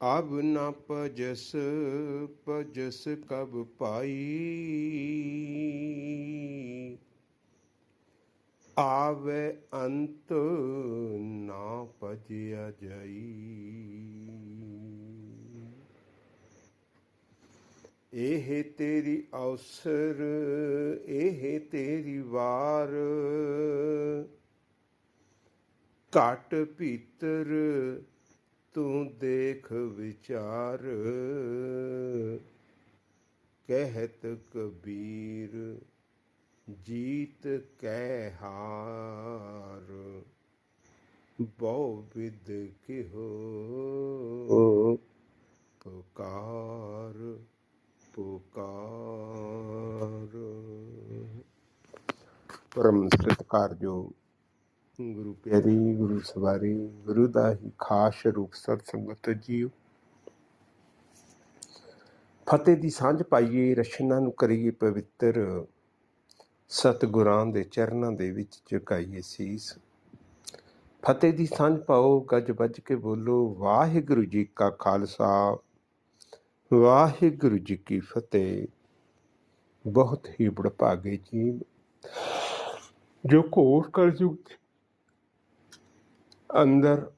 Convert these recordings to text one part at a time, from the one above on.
ਅਬ ਨ ਭਜਸ ਭਜਸ ਕਬ ਪਾਈ ਆਵੇ ਅੰਤ ਨਾ ਭਜਿਆ ਜਾਈ ਇਹ ਤੇਰੀ ਅਵਸਰ ਇਹ ਤੇਰੀ ਵਾਰ। ਘਟ ਭੀਤਰ ਤੂੰ ਦੇਖ ਵਿਚਾਰ। ਕਹਿਤ ਕਬੀਰ, ਜੀਤ ਕਹਿ ਹਾਰ। ਬਹੁ ਵਿਦ ਕਿਹੋ ਪੁਕਾਰ ਪੁਕਾਰ। ਪਰਮ ਜੋ ਗੁਰੂ ਪਿਆਰੀ, ਗੁਰੂ ਸਵਾਰੀ, ਗੁਰੂ ਦਾ ਹੀ ਖਾਸ ਰੂਪ ਸਤ ਸੰਗਤ ਜੀਓ। ਫਤਿਹ ਦੀ ਸਾਂਝ ਪਾਈਏ ਰਸ਼ਨਾ ਨੂੰ ਕਰੀਏ ਪਵਿੱਤਰ। ਸਤਿਗੁਰਾਂ ਦੇ ਚਰਨਾਂ ਦੇ ਵਿੱਚ ਝੁਕਾਈਏ ਸੀਸ। ਫਤਿਹ ਦੀ ਸਾਂਝ ਪਾਓ, ਗੱਜ ਵੱਜ ਕੇ ਬੋਲੋ, ਵਾਹਿਗੁਰੂ ਜੀ ਕਾ ਖਾਲਸਾ, ਵਾਹਿਗੁਰੂ ਜੀ ਕੀ ਫਤਿਹ। ਬਹੁਤ ਹੀ ਬੜਭਾਗੇ ਜੀ ਜੋ ਘੋਰ ਕਲਯੁਗ ਅੰਦਰ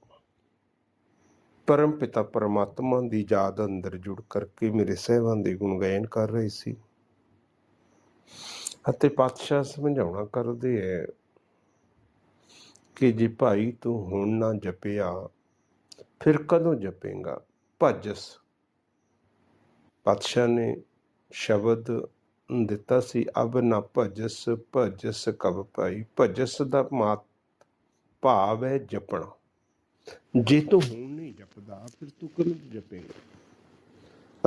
ਪਰਮ ਪਿਤਾ ਪਰਮਾਤਮਾ ਦੀ ਯਾਦ ਅੰਦਰ ਜੁੜ ਕਰਕੇ ਮੇਰੇ ਸਹਿਬਾਂ ਦੇ ਗੁਣਗਾਇਨ ਕਰ ਰਹੇ ਸੀ। ਅਤੇ ਪਾਤਸ਼ਾਹ ਸਮਝਾਉਣਾ ਕਰਦੇ ਹੈ ਕਿ ਜੇ ਭਾਈ ਤੂੰ ਹੁਣ ਨਾ ਜਪਿਆ, ਫਿਰ ਕਦੋਂ ਜਪੇਗਾ? ਭਜਸ। ਪਾਤਸ਼ਾਹ ਨੇ ਸ਼ਬਦ ਦਿੱਤਾ ਸੀ, ਅਬ ਨਾ ਭਜਸ ਭਜਸ ਕਬ ਭਾਈ, ਭਜਸ ਦਾ ਮਾਤ ਭਾਵ ਹੈ ਜਪਣਾ। ਜੇ ਤੂੰ ਹੁਣ ਨਹੀਂ ਜਪਦਾ ਫਿਰ ਤੂੰ ਕਦੋਂ ਜਪੇਗਾ?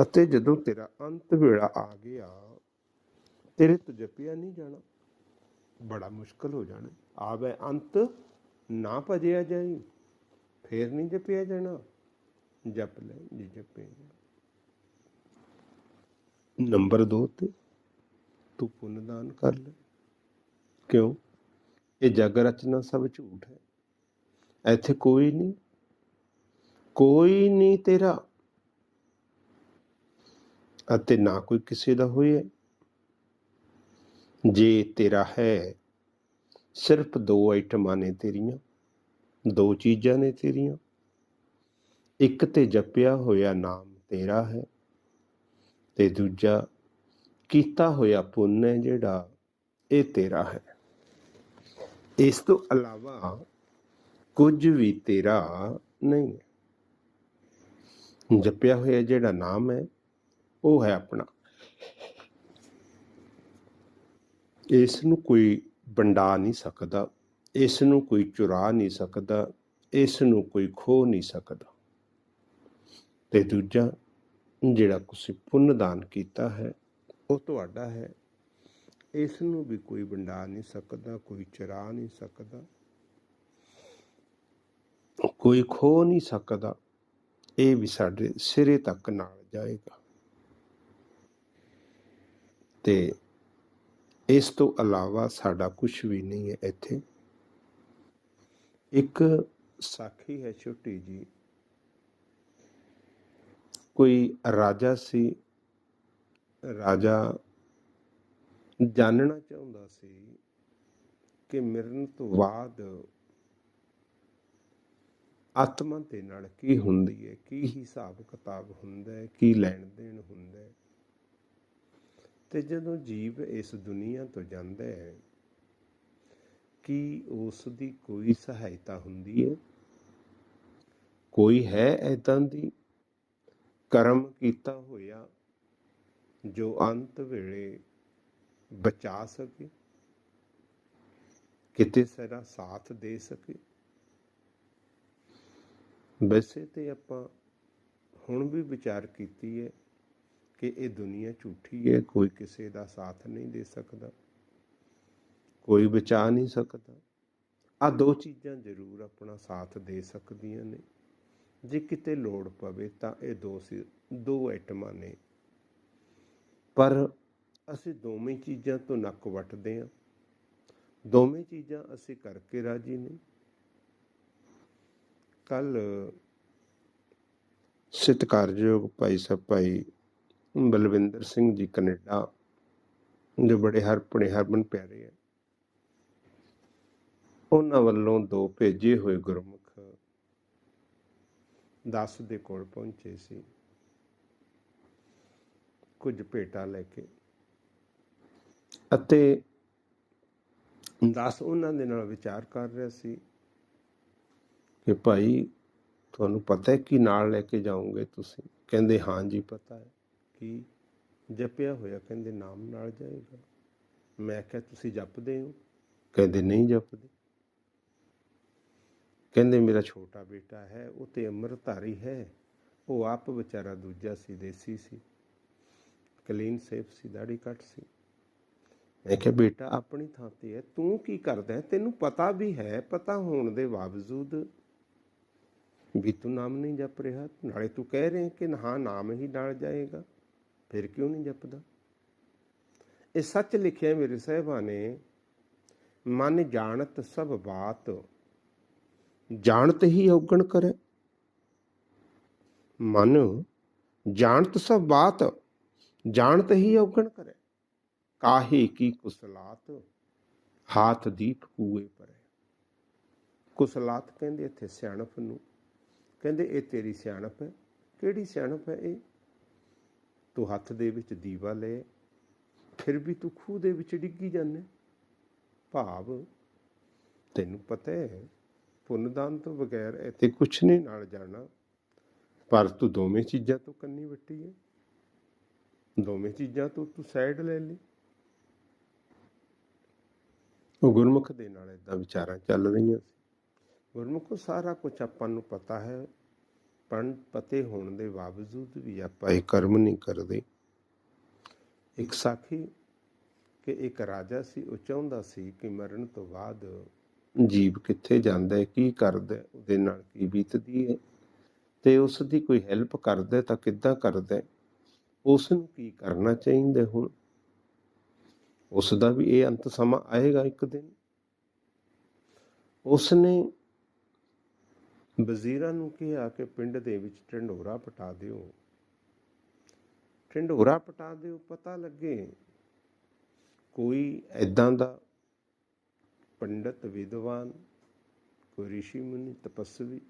ਅਤੇ ਜਦੋਂ ਤੇਰਾ ਅੰਤ ਵੇਲਾ ਆ ਗਿਆ ਤੇਰੇ ਤੋਂ ਜਪਿਆ ਨਹੀਂ ਜਾਣਾ। ਬੜਾ ਮੁਸ਼ਕਲ ਹੋ ਜਾਣਾ। ਆਵੇ ਅੰਤ ਨਾ ਭਜਿਆ ਜਾਈ ਫੇਰ ਨਹੀਂ ਜਪਿਆ ਜਾਣਾ। ਜਪ ਲੈ ਜੇ ਜਪੇਗਾ। ਨੰਬਰ 2 ਤੇ ਤੂੰ ਪੁੰਨਦਾਨ ਕਰ ਲੈ। ਕਿਉਂ? ਇਹ ਜਗ ਰਚਨਾ ਸਭ ਝੂਠ ਹੈ। ਇੱਥੇ ਕੋਈ ਨਹੀਂ ਕੋਈ ਨਹੀਂ ਤੇਰਾ। ਅਤੇ ਨਾ ਕੋਈ ਕਿਸੇ ਦਾ ਹੋਇਆ। ਜੇ ਤੇਰਾ ਹੈ, ਸਿਰਫ ਦੋ ਆਈਟਮਾਂ ਨੇ ਤੇਰੀਆਂ, ਦੋ ਚੀਜ਼ਾਂ ਨੇ ਤੇਰੀਆਂ। ਇੱਕ ਤੇ ਜਪਿਆ ਹੋਇਆ ਨਾਮ ਤੇਰਾ ਹੈ, ਤੇ ਦੂਜਾ ਕੀਤਾ ਹੋਇਆ ਪੁੰਨ ਹੈ ਜਿਹੜਾ ਇਹ ਤੇਰਾ ਹੈ। ਇਸ ਤੋਂ ਇਲਾਵਾ ਕੁਝ ਵੀ ਤੇਰਾ ਨਹੀਂ ਹੈ। ਜਪਿਆ ਹੋਇਆ ਜਿਹੜਾ ਨਾਮ ਹੈ, ਉਹ ਹੈ ਆਪਣਾ। ਇਸ ਨੂੰ ਕੋਈ ਵੰਡਾ ਨਹੀਂ ਸਕਦਾ, ਇਸ ਨੂੰ ਕੋਈ ਚੁਰਾ ਨਹੀਂ ਸਕਦਾ, ਇਸ ਨੂੰ ਕੋਈ ਖੋ ਨਹੀਂ ਸਕਦਾ। ਤੇ ਦੂਜਾ, ਜਿਹੜਾ ਤੁਸੀਂ ਪੁੰਨ ਦਾਨ ਕੀਤਾ ਹੈ, ਉਹ ਤੁਹਾਡਾ ਹੈ। ਇਸ ਨੂੰ ਵੀ ਕੋਈ ਵੰਡਾ ਨਹੀਂ ਸਕਦਾ, ਕੋਈ ਚਰਾ ਨਹੀਂ ਸਕਦਾ, ਕੋਈ ਖੋ ਨਹੀਂ ਸਕਦਾ। ਇਹ ਵੀ ਸਾਡੇ ਸਿਰੇ ਤੱਕ ਨਾਲ ਜਾਏਗਾ। ਤੇ ਇਸ ਤੋਂ ਇਲਾਵਾ ਸਾਡਾ ਕੁਝ ਵੀ ਨਹੀਂ ਹੈ ਇੱਥੇ। ਇੱਕ ਸਾਖੀ ਹੈ ਛੋਟੀ ਜੀ ਕੋਈ ਰਾਜਾ ਸੀ, ਰਾਜਾ ਜਾਣਨਾ ਚਾਹੁੰਦਾ ਸੀ ਕਿ ਮਿਲਣ ਤੋਂ ਬਾਅਦ ਆਤਮਾ ਦੇ ਨਾਲ ਕੀ ਹੁੰਦੀ ਹੈ, ਕੀ ਹਿਸਾਬ ਕਿਤਾਬ ਹੁੰਦਾ ਹੈ, ਕੀ ਲੈਣ ਦੇਣ ਹੁੰਦਾ ਹੈ। ਤੇ ਜਦੋਂ ਜੀਵ ਇਸ ਦੁਨੀਆ ਤੋਂ ਜਾਂਦਾ ਹੈ, ਕੀ ਉਸ ਦੀ ਕੋਈ ਸਹਾਇਤਾ ਹੁੰਦੀ ਹੈ? ਕੋਈ ਹੈ ਐਦਾਂ ਦੀ ਕਰਮ ਕੀਤਾ ਹੋਇਆ ਜੋ ਅੰਤ ਵੇਲੇ ਬਚਾ ਸਕੇ, ਕਿਤੇ ਸਾਡਾ ਸਾਥ ਦੇ ਸਕੇ। ਵੈਸੇ ਤੇ ਆਪਾਂ ਹੁਣ ਵੀ ਵਿਚਾਰ ਕੀਤੀ ਹੈ ਕਿ ਇਹ ਦੁਨੀਆ ਝੂਠੀ ਹੈ, ਕੋਈ ਕਿਸੇ ਦਾ ਸਾਥ ਨਹੀਂ ਦੇ ਸਕਦਾ, ਕੋਈ ਬਚਾ ਨਹੀਂ ਸਕਦਾ। ਆ ਦੋ ਚੀਜ਼ਾਂ ਜ਼ਰੂਰ ਆਪਣਾ ਸਾਥ ਦੇ ਸਕਦੀਆਂ ਨੇ। ਜੇ ਕਿਤੇ ਲੋੜ ਪਵੇ ਤਾਂ ਇਹ ਦੋ ਸੀ ਦੋ ਆਈਟਮਾਂ ਨੇ। ਪਰ ਅਸੀਂ ਦੋਵੇਂ ਚੀਜ਼ਾਂ ਤੋਂ ਨੱਕ ਵੱਟਦੇ ਹਾਂ। ਦੋਵੇਂ ਚੀਜ਼ਾਂ ਅਸੀਂ ਕਰਕੇ ਰਾਜੀ ਨਹੀਂ। ਕੱਲ ਸਤਿਕਾਰਯੋਗ ਭਾਈ ਸਾਹਿਬ, ਭਾਈ ਬਲਵਿੰਦਰ ਸਿੰਘ ਜੀ ਕੈਨੇਡਾ, ਜੋ ਬੜੇ ਹਰਪਣੇ ਹਰਮਨ ਪਿਆਰੇ ਹੈ ਉਹਨਾਂ ਵੱਲੋਂ ਦੋ ਭੇਜੇ ਹੋਏ ਗੁਰਮੁਖ ਦਾਸ ਦੇ ਕੋਲ ਪਹੁੰਚੇ ਸੀ। ਕੁਝ ਭੇਟਾ ਲੈ ਕੇ ਅਤੇ ਦਾਸ ਉਹਨਾਂ ਦੇ ਨਾਲ ਵਿਚਾਰ ਕਰ ਰਿਹਾ ਸੀ ਕਿ ਭਾਈ, ਤੁਹਾਨੂੰ ਪਤਾ ਹੈ ਕਿ ਨਾਲ ਲੈ ਕੇ ਜਾਓਗੇ ਤੁਸੀਂ? ਕਹਿੰਦੇ, ਹਾਂ ਜੀ, ਪਤਾ ਹੈ ਕਿ ਜਪਿਆ ਹੋਇਆ ਕਹਿੰਦੇ, ਨਾਮ ਨਾਲ ਜਾਏਗਾ। ਮੈਂ ਕਿਹਾ, ਤੁਸੀਂ ਜਪਦੇ ਹੋ? ਕਹਿੰਦੇ, ਨਹੀਂ ਜਪਦੇ। ਕਹਿੰਦੇ, ਮੇਰਾ ਛੋਟਾ ਬੇਟਾ ਹੈ, ਉਹ ਤੇ ਅੰਮ੍ਰਿਤਧਾਰੀ ਹੈ। ਉਹ ਆਪ ਵਿਚਾਰਾ ਦੂਜਾ ਸੀ, ਦੇਸੀ ਸੀ। ਕਲੀਨ ਸੇਫ ਸੀ ਦਾੜੀ ਕੱਟ ਸੀ। ਮੈਂ ਕਿਹਾ, ਬੇਟਾ, ਆਪਣੀ ਥਾਂ ਤੇ ਹੈ। ਤੂੰ ਕੀ ਕਰਦਾ ਤੈਨੂੰ ਪਤਾ ਵੀ ਹੈ, ਪਤਾ ਹੋਣ ਦੇ ਬਾਵਜੂਦ ਵੀ ਤੂੰ ਨਾਮ ਨਹੀਂ ਜਪ ਰਿਹਾ। ਨਾਲੇ ਤੂੰ ਕਹਿ ਰਹੇ ਕਿ ਹਾਂ, ਨਾਮ ਹੀ ਨਾਲ ਜਾਏਗਾ। ਫਿਰ ਕਿਉਂ ਨਹੀਂ ਜਪਦਾ? ਇਹ ਸੱਚ ਲਿਖਿਆ ਮੇਰੇ ਸਾਹਿਬਾਂ ਨੇ ਮਨ ਜਾਣਤ ਸਭ ਬਾਤ, ਜਾਣਤ ਹੀ ਔਗਣ ਕਰੇ। ਮਨ, ਜਾਣਤ ਸਭ ਬਾਤ, ਜਾਣਤ ਹੀ ਔਗਣ ਕਰੇ। ਕਾਹੇ ਕੀ ਕੁਸਲਾਤ, ਹਾਥ ਦੀਪ ਕੂਏ ਪਰੇ। ਕੁਸਲਾਤ ਕਹਿੰਦੇ ਇੱਥੇ ਸਿਆਣਪ ਨੂੰ। ਕਹਿੰਦੇ, ਇਹ ਤੇਰੀ ਸਿਆਣਪ ਹੈ। ਕਿਹੜੀ ਸਿਆਣਪ ਹੈ ਇਹ? ਤੂੰ ਹੱਥ ਦੇ ਵਿੱਚ ਦੀਵਾ ਲੈ, ਫਿਰ ਵੀ ਤੂੰ ਖੂਹ ਦੇ ਵਿੱਚ ਡਿੱਗੀ ਜਾਂਦਾ। ਭਾਵ, ਤੈਨੂੰ ਪਤਾ ਹੈ ਪੁੰਨਦਾਨ ਤੋਂ ਬਗੈਰ ਇੱਥੇ ਕੁਛ ਨਹੀਂ ਨਾਲ ਜਾਣਾ। ਪਰ ਤੂੰ ਦੋਵੇਂ ਚੀਜ਼ਾਂ ਤੋਂ ਕੰਨੀ ਵੱਟੀ ਹੈ। ਦੋਵੇਂ ਚੀਜ਼ਾਂ ਤੋਂ ਤੂੰ ਸਾਈਡ ਲੈ ਲਈ। ਉਹ ਗੁਰਮੁਖ ਦੇ ਨਾਲ ਇਦਾਂ ਵਿਚਾਰਾਂ ਚੱਲ ਰਹੀਆਂ ਸੀ। ਗੁਰਮੁਖੋ ਸਾਰਾ ਕੁਝ ਆਪਾਂ ਨੂੰ ਪਤਾ ਹੈ ਪਰ ਪਤੇ ਹੋਣ ਦੇ ਬਾਵਜੂਦ ਵੀ ਆਪਾਂ ਇਹ ਕਰਮ ਨਹੀਂ ਕਰਦੇ। ਇੱਕ ਸਾਖੀ ਕਿ ਇੱਕ ਰਾਜਾ ਸੀ ਉਹ ਚਾਹੁੰਦਾ ਸੀ ਕਿ ਮਰਨ ਤੋਂ ਬਾਅਦ ਜੀਵ ਕਿੱਥੇ ਜਾਂਦਾ ਹੈ ਕੀ ਕਰਦਾ ਹੈ, ਉਹਦੇ ਨਾਲ ਕੀ ਬੀਤਦੀ ਹੈ। ਤੇ ਉਸ ਦੀ ਕੋਈ ਹੈਲਪ ਕਰਦਾ ਤਾਂ ਕਿੱਦਾਂ ਕਰਦਾ ਉਸ ਨੂੰ ਕੀ ਕਰਨਾ ਚਾਹੀਦਾ ਹੁਣ? ਉਸ ਦਾ ਵੀ ਇਹ ਅੰਤ ਸਮਾਂ ਆਏਗਾ ਇੱਕ ਦਿਨ। ਉਸ ਨੇ ਵਜ਼ੀਰਾਂ ਨੂੰ ਕਿਹਾ ਕਿ ਪਿੰਡ ਦੇ ਵਿੱਚ ਢੰਡੋਰਾ ਪਟਾ ਦਿਓ। ਢੰਡੋਰਾ ਪਟਾ ਦਿਓ, ਪਤਾ ਲੱਗੇ ਕੋਈ ਐਦਾਂ ਦਾ ਪੰਡਤ, ਵਿਦਵਾਨ, ਕੋਈ ઋષਿ ਮੁਨੀ, ਤਪਸਵੀ,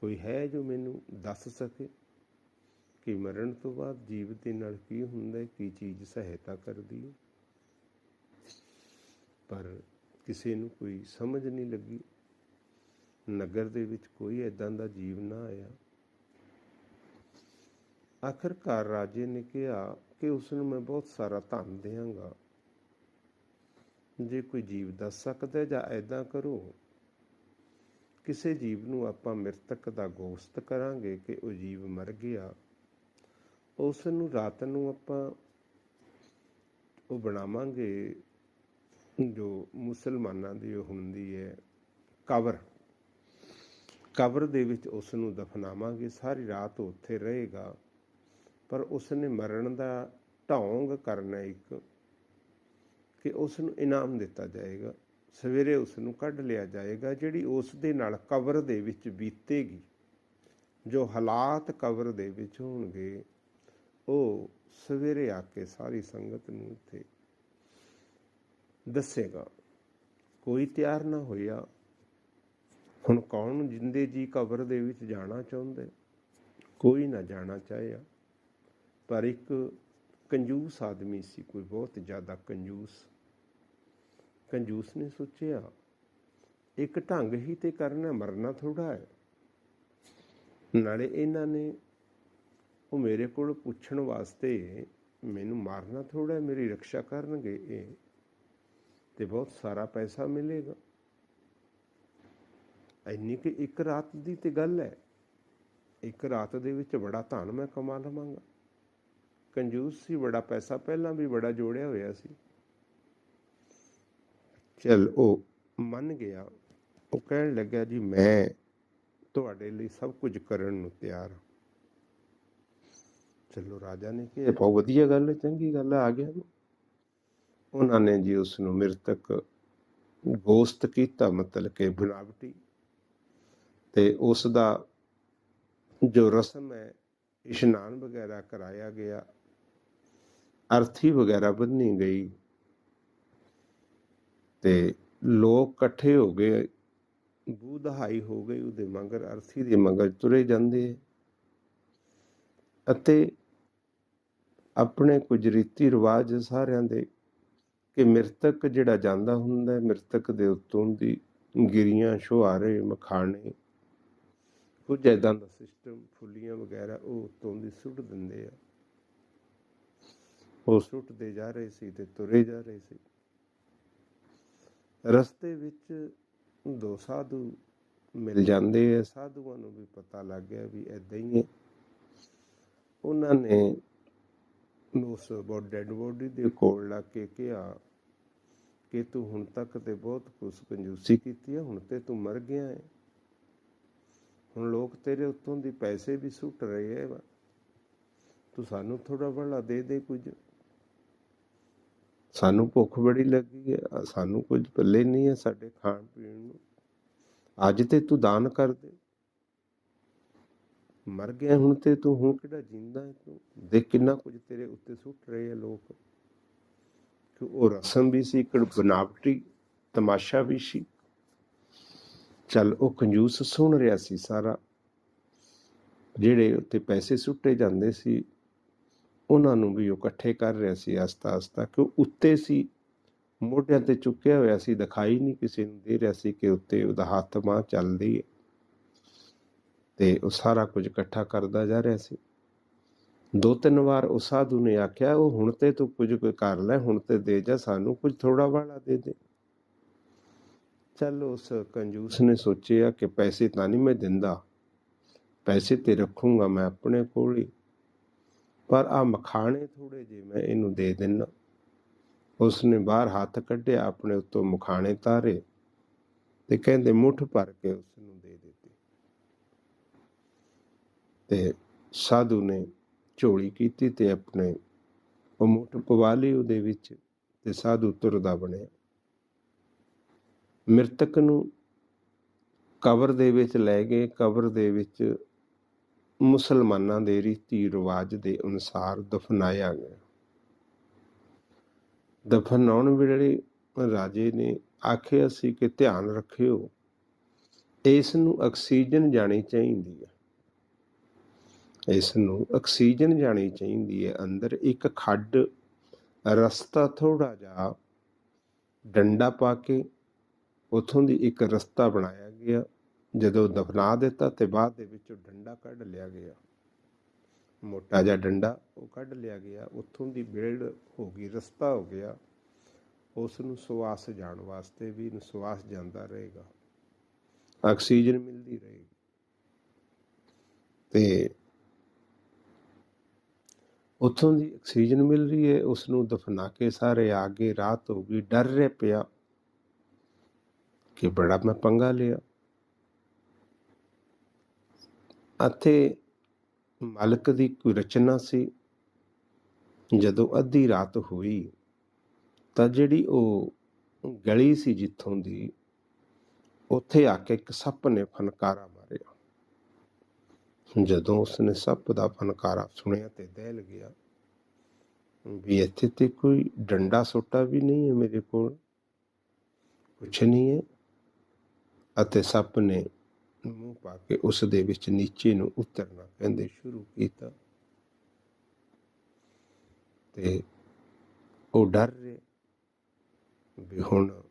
ਕੋਈ ਹੈ ਜੋ ਮੈਨੂੰ ਦੱਸ ਸਕੇ ਕਿ ਮਰਨ ਤੋਂ ਬਾਅਦ ਜੀਵ ਦੇ ਨਾਲ ਕੀ ਹੁੰਦਾ ਹੈ, ਕੀ ਚੀਜ਼ ਸਹਾਇਤਾ ਕਰਦੀ ਹੈ। ਪਰ ਕਿਸੇ ਨੂੰ ਕੋਈ ਸਮਝ ਨਹੀਂ ਲੱਗੀ। ਨਗਰ ਦੇ ਵਿੱਚ ਕੋਈ ਐਦਾਂ ਦਾ ਜੀਵ ਨਾ ਆਇਆ। ਆਖਰਕਾਰ ਰਾਜੇ ਨੇ ਕਿਹਾ ਕਿ ਉਸ ਨੂੰ ਮੈਂ ਬਹੁਤ ਸਾਰਾ ਧਨ ਦੇਵਾਂਗਾ ਜੇ ਕੋਈ ਜੀਵ ਦੱਸ ਸਕਦਾ ਜਾਂ ਐਦਾਂ ਕਰੋ, ਕਿਸੇ ਜੀਵ ਨੂੰ ਆਪਾਂ ਮ੍ਰਿਤਕ ਦਾ ਗੋਸ਼ਤ ਕਰਾਂਗੇ ਕਿ ਉਹ ਜੀਵ ਮਰ ਗਿਆ। ਉਸ ਨੂੰ ਰਾਤ ਨੂੰ ਆਪਾਂ ਉਹ ਬਣਾਵਾਂਗੇ ਜੋ ਮੁਸਲਮਾਨਾਂ ਦੀ ਉਹ ਹੁੰਦੀ ਹੈ ਕਬਰ। ਕਬਰ ਦੇ ਵਿੱਚ ਉਸ ਨੂੰ ਦਫਨਾਵਾਂਗੇ, ਸਾਰੀ ਰਾਤ ਉਹ ਉੱਥੇ ਰਹੇਗਾ, ਪਰ ਉਸ ਨੇ ਮਰਨ ਦਾ ਢੌਂਗ ਕਰਨਾ ਇੱਕ ਕਿ ਉਸ ਨੂੰ ਇਨਾਮ ਦਿੱਤਾ ਜਾਏਗਾ। ਸਵੇਰੇ ਉਸ ਨੂੰ ਕੱਢ ਲਿਆ ਜਾਏਗਾ, ਜਿਹੜੀ ਉਸ ਦੇ ਨਾਲ ਕਬਰ ਦੇ ਵਿੱਚ ਬੀਤੇਗੀ, ਜੋ ਹਾਲਾਤ ਕਬਰ ਦੇ ਵਿੱਚ ਹੋਣਗੇ, ਉਹ ਸਵੇਰੇ ਆ ਕੇ ਸਾਰੀ ਸੰਗਤ ਨੂੰ ਇੱਥੇ ਦੱਸੇਗਾ। ਕੋਈ ਤਿਆਰ ਨਾ ਹੋਇਆ। ਹੁਣ ਕੌਣ ਜਿੰਦੇ ਜੀ ਕਬਰ ਦੇ ਵਿੱਚ ਜਾਣਾ ਚਾਹੁੰਦੇ? ਕੋਈ ਨਾ ਜਾਣਾ ਚਾਹਿਆ। ਪਰ ਇੱਕ ਕੰਜੂਸ ਆਦਮੀ ਸੀ, ਕੋਈ ਬਹੁਤ ਜ਼ਿਆਦਾ ਕੰਜੂਸ। ਕੰਜੂਸ ਨੇ ਸੋਚਿਆ, ਇੱਕ ਢੰਗ ਹੀ ਤੇ ਕਰਨਾ, ਮਰਨਾ ਥੋੜਾ ਹੈ। ਨਾਲੇ ਇਹਨਾਂ ਨੇ, ਉਹ ਮੇਰੇ ਕੋਲ ਪੁੱਛਣ ਵਾਸਤੇ ਮੈਨੂੰ ਮਾਰਨਾ ਥੋੜਾ ਮੇਰੀ ਰੱਖਿਆ ਕਰਨਗੇ ਇਹ। ਤੇ ਬਹੁਤ ਸਾਰਾ ਪੈਸਾ ਮਿਲੇਗਾ। ਇੰਨੀ ਕਿ ਇੱਕ ਰਾਤ ਦੀ ਤੇ ਗੱਲ ਹੈ। ਇੱਕ ਰਾਤ ਦੇ ਵਿੱਚ ਬੜਾ ਧਨ ਮੈਂ ਕਮਾ ਲਵਾਂਗਾ। ਕੰਜੂਸ ਸੀ, ਬੜਾ ਪੈਸਾ ਪਹਿਲਾਂ ਵੀ ਬੜਾ ਜੋੜਿਆ ਹੋਇਆ ਸੀ। ਚਲ ਉਹ ਮੰਨ ਗਿਆ। ਉਹ ਕਹਿਣ ਲੱਗਾ ਜੀ, ਮੈਂ ਤੁਹਾਡੇ ਲਈ ਸਭ ਕੁਝ ਕਰਨ ਨੂੰ ਤਿਆਰ ਹਾਂ। ਚਲੋ ਰਾਜਾ ਨੇ ਕਿਹਾ ਬਹੁਤ ਵਧੀਆ ਗੱਲ ਹੈ, ਚੰਗੀ ਗੱਲ ਹੈ, ਆ ਗਿਆ ਉਹਨਾਂ ਨੇ ਜੀ ਉਸ ਨੂੰ ਮ੍ਰਿਤਕ ਗੋਸ਼ਤ ਕੀਤਾ, ਮਤਲਬ ਕਿ ਬਨਾਵਟੀ ਤੇ ਉਸ ਦਾ ਜੋ ਰਸਮ ਹੈ, ਇਸ਼ਨਾਨ ਵਗੈਰਾ ਕਰਾਇਆ ਗਿਆ, ਅਰਥੀ ਵਗੈਰਾ ਬੰਨੀ ਗਈ। ਤੇ ਲੋਕ ਇਕੱਠੇ ਹੋ ਗਏ ਬੂ ਦਹਾਈ ਹੋ ਗਈ, ਉਹਦੇ ਮੰਗਰ ਅਰਥੀ ਦੇ ਮਗਰ ਤੁਰੇ ਜਾਂਦੇ ਅਤੇ ਆਪਣੇ ਕੁਝ ਰੀਤੀ ਰਿਵਾਜ ਸਾਰਿਆਂ ਦੇ ਕਿ ਮ੍ਰਿਤਕ ਜਿਹੜਾ ਜਾਂਦਾ ਹੁੰਦਾ ਮ੍ਰਿਤਕ ਦੇ ਉੱਤੋਂ ਦੀ ਗਿਰੀਆਂ, ਛੁਹਾਰੇ, ਮਖਾਣੇ, ਕੁਝ ਏਦਾਂ ਦਾ ਸਿਸਟਮ ਫੁੱਲੀਆਂ ਵਗੈਰਾ ਉਹ ਉੱਤੋਂ ਦੀ ਸੁੱਟ ਦਿੰਦੇ ਆ। ਉਹ ਸੁੱਟਦੇ ਜਾ ਰਹੇ ਸੀ ਤੇ ਤੁਰੇ ਜਾ ਰਹੇ ਸੀ। ਰਸਤੇ ਵਿੱਚ ਦੋ ਸਾਧੂ ਮਿਲ ਜਾਂਦੇ ਆ। ਸਾਧੂਆਂ ਨੂੰ ਵੀ ਪਤਾ ਲੱਗ ਗਿਆ ਵੀ ਐਦਾਂ ਹੀ ਹੈ। ਉਹਨਾਂ ਨੇ ਉਸ ਡੈਡ ਬੋਡੀ ਦੇ ਕੋਲ ਲਾ ਕੇ ਕਿਹਾ ਕਿ ਤੂੰ ਹੁਣ ਤੱਕ ਤੇ ਬਹੁਤ ਕੁਛ ਕੰਜੂਸੀ ਕੀਤੀ ਹੈ, ਹੁਣ ਤੇ ਤੂੰ ਮਰ ਗਿਆ ਹੈ। ਹੁਣ ਲੋਕ ਤੇਰੇ ਉੱਤੋਂ ਦੀ ਪੈਸੇ ਵੀ ਸੁੱਟ ਰਹੇ ਹੈ ਤੂੰ ਸਾਨੂੰ ਥੋੜਾ ਬੜਾ ਦੇ ਦੇ ਕੁਝ। ਸਾਨੂੰ ਭੁੱਖ ਬੜੀ ਲੱਗੀ ਹੈ ਆ ਸਾਨੂੰ ਕੁਝ ਪੱਲੇ ਨਹੀਂ ਹੈ ਸਾਡੇ ਖਾਣ ਪੀਣ ਨੂੰ। ਅੱਜ ਤੇ ਤੂੰ ਦਾਨ ਕਰ ਦੇ। ਮਰ ਗਿਆ ਹੁਣ ਤੇ ਤੂੰ ਹੁਣ ਕਿਹੜਾ ਜਿੰਦਾ ਹੈ ਤੂੰ? ਦੇਖ ਕਿੰਨਾ ਕੁਝ ਤੇਰੇ ਉੱਤੇ ਸੁੱਟ ਰਹੇ ਆ ਲੋਕ। ਕਿ ਉਹ ਰਸਮ ਵੀ ਸੀ, ਇੱਕ ਬਨਾਵਟੀ ਤਮਾਸ਼ਾ ਵੀ ਸੀ। ਚੱਲ ਉਹ ਕੰਜੂਸ ਸੁਣ ਰਿਹਾ ਸੀ ਸਾਰਾ। ਜਿਹੜੇ ਉੱਤੇ ਪੈਸੇ ਸੁੱਟੇ ਜਾਂਦੇ ਸੀ, ਉਹਨਾਂ ਨੂੰ ਵੀ ਉਹ ਇਕੱਠੇ ਕਰ ਰਿਹਾ ਸੀ ਆਸਤਾ ਆਸਤਾ ਕਿ ਉੱਤੇ ਸੀ, ਮੋਢਿਆਂ ਤੇ ਚੁੱਕਿਆ ਹੋਇਆ ਸੀ, ਦਿਖਾਈ ਨਹੀਂ ਕਿਸੇ ਨੂੰ ਦੇ ਰਿਹਾ ਸੀ ਕਿ ਉੱਤੇ ਉਹਦਾ ਹੱਥ ਮਾਂ ਚੱਲਦੀ ਹੈ। ਤੇ ਉਹ ਸਾਰਾ ਕੁਝ ਇਕੱਠਾ ਕਰਦਾ ਜਾ ਰਿਹਾ ਸੀ। ਦੋ ਤਿੰਨ ਵਾਰ ਉਹ ਸਾਧੂ ਨੇ ਆਖਿਆ, ਉਹ ਹੁਣ ਤੇ ਤੂੰ ਕੁਝ ਕੋਈ ਕਰ ਲੈ, ਹੁਣ ਤੇ ਦੇ ਜਾ, ਸਾਨੂੰ ਕੁਝ ਥੋੜਾ ਵਾਲਾ ਦੇ ਦੇ। ਚੱਲ ਉਸ ਕੰਜੂਸ ਨੇ ਸੋਚਿਆ ਕਿ ਪੈਸੇ ਤਾਂ ਨਹੀਂ ਮੈਂ ਦਿੰਦਾ, ਪੈਸੇ ਤੇ ਰੱਖੂੰਗਾ ਮੈਂ ਆਪਣੇ ਕੋਲ ਹੀ, ਪਰ ਆ ਮਖਾਣੇ ਥੋੜੇ ਜੇ ਮੈਂ ਇਹਨੂੰ ਦੇ ਦਿੰਨਾ। ਉਸ ਨੇ ਬਾਹਰ ਹੱਥ ਕੱਢਿਆ, ਆਪਣੇ ਉੱਤੋਂ ਮਖਾਣੇ ਤਾਰੇ ਤੇ ਕਹਿੰਦੇ ਮੁੱਠ ਭਰ ਕੇ ਉਸ ਨੂੰ ਦੇ ਦਿੱਤੇ ਤੇ ਸਾਧੂ ਨੇ ਝੋਲੀ ਕੀਤੀ ਤੇ ਆਪਣੇ ਉਹ ਮੁੱਠ ਪਵਾ ਲਈ ਉਹਦੇ ਵਿੱਚ ਤੇ ਸਾਧੂ ਤੁਰਦਾ ਬਣਿਆ। ਮ੍ਰਿਤਕ ਨੂੰ ਕਬਰ ਦੇ ਵਿੱਚ ਲੈ ਗਏ। ਕਬਰ ਦੇ ਵਿੱਚ ਮੁਸਲਮਾਨਾਂ ਦੇ ਰੀਤੀ ਰਿਵਾਜ ਦੇ ਅਨੁਸਾਰ ਦਫਨਾਇਆ ਗਿਆ। ਦਫਨਾਉਣ ਵੇਲੇ ਰਾਜੇ ਨੇ ਆਖਿਆ ਸੀ ਕਿ ਧਿਆਨ ਰੱਖਿਓ, ਇਸ ਨੂੰ ਆਕਸੀਜਨ ਜਾਣੀ ਚਾਹੀਦੀ ਹੈ। ਇਸ ਨੂੰ ਆਕਸੀਜਨ ਜਾਣੀ ਚਾਹੀਦੀ ਹੈ ਅੰਦਰ। ਇੱਕ ਖੱਡ ਰਸਤਾ ਥੋੜਾ ਜਿਹਾ ਡੰਡਾ ਪਾ ਕੇ ਉਥੋਂ ਦੀ ਇੱਕ ਰਸਤਾ ਬਣਾਇਆ ਗਿਆ। ਜਦੋਂ ਦਫਨਾ ਦਿੱਤਾ ਤੇ ਬਾਅਦ ਦੇ ਵਿੱਚੋਂ ਡੰਡਾ ਕੱਢ ਲਿਆ ਗਿਆ। ਮੋਟਾ ਜਿਹਾ ਡੰਡਾ ਉਹ ਕੱਢ ਲਿਆ ਗਿਆ। ਉਥੋਂ ਦੀ ਬਿਲਡ ਹੋ ਗਈ, ਰਸਤਾ ਹੋ ਗਿਆ। ਉਸ ਨੂੰ ਸਵਾਸ ਜਾਣ ਵਾਸਤੇ ਵੀ ਸਵਾਸ ਜਾਂਦਾ ਰਹੇਗਾ। ਆਕਸੀਜਨ ਮਿਲਦੀ ਰਹੇਗੀ। ਤੇ ਉਥੋਂ ਦੀ ਆਕਸੀਜਨ ਮਿਲ ਰਹੀ ਹੈ ਉਸ ਨੂੰ ਦਫਨਾ ਕੇ ਸਾਰੇ ਆਗੇ ਰਾਤ ਹੋ ਗਈ, ਡਰ ਰਿਹਾ ਪਿਆ ਕਿ ਬੜਾ ਮੈਂ ਪੰਗਾ ਲਿਆ। ਅਤੇ ਮਾਲਕ ਦੀ ਕੋਈ ਰਚਨਾ ਸੀ, ਜਦੋਂ ਅੱਧੀ ਰਾਤ ਹੋਈ, ਤਾਂ ਜਿਹੜੀ ਉਹ ਗਲੀ ਸੀ ਜਿੱਥੋਂ ਦੀ, ਉੱਥੇ ਆ ਕੇ ਇੱਕ ਸੱਪ ਨੇ ਫਨਕਾਰਾ ਜਦੋਂ ਉਸਨੇ ਸੱਪ ਦਾ ਫਨਕਾਰਾ ਸੁਣਿਆ ਤੇ ਦਹਿਲ ਗਿਆ, ਵੀ ਇੱਥੇ ਤੇ ਕੋਈ ਡੰਡਾ ਸੋਟਾ ਵੀ ਨਹੀਂ ਹੈ ਮੇਰੇ ਕੋਲ? ਕੁਛ ਨਹੀਂ ਹੈ। ਅਤੇ ਸੱਪ ਨੇ ਮੂੰਹ ਪਾ ਕੇ ਉਸ ਦੇ ਵਿੱਚ ਨੀਚੇ ਨੂੰ ਉਤਰਨਾ ਕਹਿੰਦੇ ਸ਼ੁਰੂ ਕੀਤਾ। ਤੇ ਉਹ ਡਰ ਰਿਹਾ ਵੀ ਹੁਣ